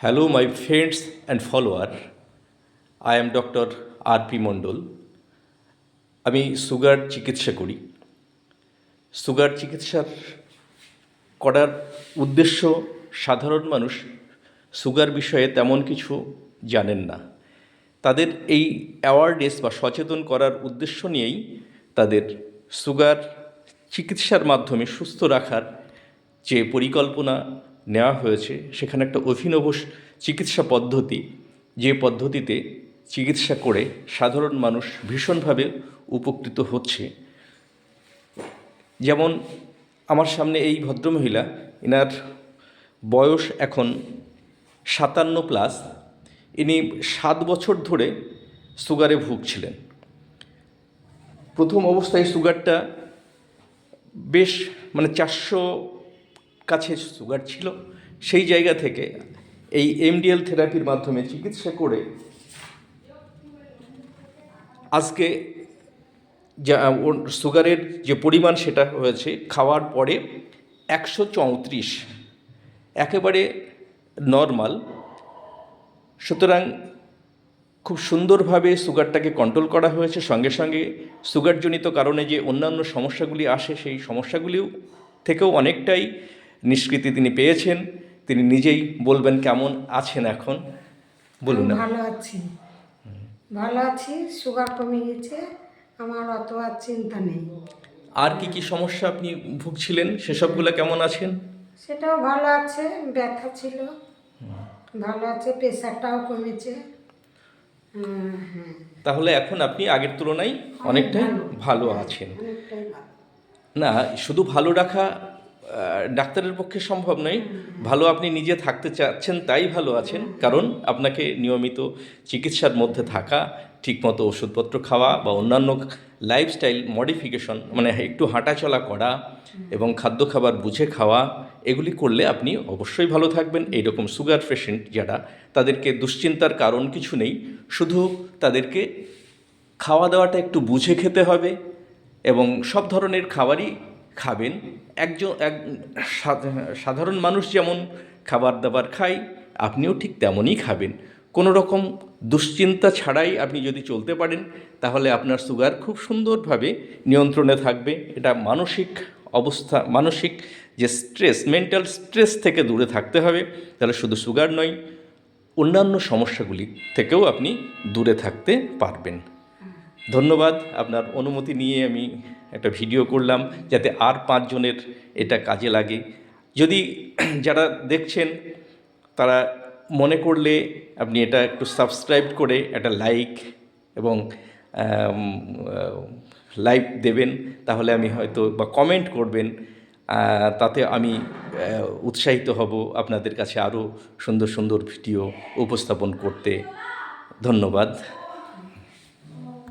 Hello, my friends and follower. I am Dr. আর.পি. মণ্ডল আমি sugar চিকিৎসা করি সুগার চিকিৎসার করার উদ্দেশ্য সাধারণ মানুষ সুগার বিষয়ে তেমন কিছু জানেন না তাদের এই অ্যাওয়ারনেস বা সচেতন করার উদ্দেশ্য নিয়েই তাদের সুগার চিকিৎসার মাধ্যমে সুস্থ রাখার যে পরিকল্পনা নেওয়া হয়েছে, সেখানে একটা অভিনব চিকিৎসা পদ্ধতি। যে পদ্ধতিতে চিকিৎসা করে সাধারণ মানুষ ভীষণভাবে উপকৃত হচ্ছে। যেমন আমার সামনে এই ভদ্রমহিলা এনার বয়স এখন সাতান্ন প্লাস, ইনি সাত বছর ধরে সুগারে ভুগছিলেন। প্রথম অবস্থায় সুগারটা বেশ মানে চারশো কাছে সুগার ছিল, সেই জায়গা থেকে এই এমডিএল থেরাপির মাধ্যমে চিকিৎসা করে আজকে যা সুগারের যে পরিমাণ সেটা হয়েছে, খাওয়ার পরে একশো চৌত্রিশ। একেবারে নর্মাল সুতরাং খুব সুন্দরভাবে সুগারটাকে কন্ট্রোল করা হয়েছে। সঙ্গে সঙ্গে সুগারজনিত কারণে যে অন্যান্য সমস্যাগুলি আসে, সেই সমস্যাগুলিও থেকেও অনেকটাই নিষ্কৃতি তিনি পেয়েছেন তিনি নিজেই বলবেন কেমন আছেন এখন। বলুন না। ভালো আছি। ভালো আছি সুগার কমে গেছে আমার অত আর চিন্তা নেই। আর কি কি সমস্যা আপনি ভুগছিলেন? সেসবগুলো কেমন আছেন? সেটাও ভালো আছে ব্যথা ছিল। ভালো আছে প্রেশারটাও কমেছে। হ্যাঁ তাহলে এখন আপনি আগের তুলনায় অনেকটাই ভালো। আছেন। না শুধু ভালো রাখা ডাক্তারের পক্ষে সম্ভব নয়। ভালো আপনি নিজে থাকতে চাচ্ছেন, তাই ভালো আছেন। কারণ আপনাকে নিয়মিত চিকিৎসার মধ্যে থাকা, ঠিকমতো ওষুধপত্র খাওয়া বা অন্যান্য লাইফস্টাইল মডিফিকেশন মানে একটু হাঁটাচলা করা এবং খাদ্য খাবার বুঝে খাওয়া, এগুলি করলে আপনি অবশ্যই ভালো থাকবেন। এইরকম সুগার পেশেন্ট যারা, তাদেরকে দুশ্চিন্তার কারণ কিছু নেই। শুধু তাদেরকে খাওয়া দাওয়াটা একটু বুঝে খেতে হবে এবং সব ধরনের খাবারই খাবেন। একজন, এক সাধারণ মানুষ যেমন খাবার দাবার খায়, আপনিও ঠিক তেমনই খাবেন। কোনো রকম দুশ্চিন্তা ছাড়াই আপনি যদি চলতে পারেন, তাহলে আপনার সুগার খুব সুন্দরভাবে নিয়ন্ত্রণে থাকবে। এটা মানসিক অবস্থা, মানসিক যে স্ট্রেস, মেন্টাল স্ট্রেস থেকে দূরে থাকতে হবে। তাহলে শুধু সুগার নয়, অন্যান্য সমস্যাগুলি থেকেও আপনি দূরে থাকতে পারবেন। ধন্যবাদ, আপনার অনুমতি নিয়ে আমি একটা ভিডিও করলাম যাতে আর পাঁচজনের এটা কাজে লাগে। যদি যারা দেখছেন, তারা মনে করলে আপনি এটা একটু সাবস্ক্রাইব করে একটা লাইক এবং লাইক দেবেন, তাহলে আমি হয়তো বা কমেন্ট করবেন তাতে আমি উৎসাহিত হব আপনাদের কাছে আরও সুন্দর সুন্দর ভিডিও উপস্থাপন করতে। ধন্যবাদ।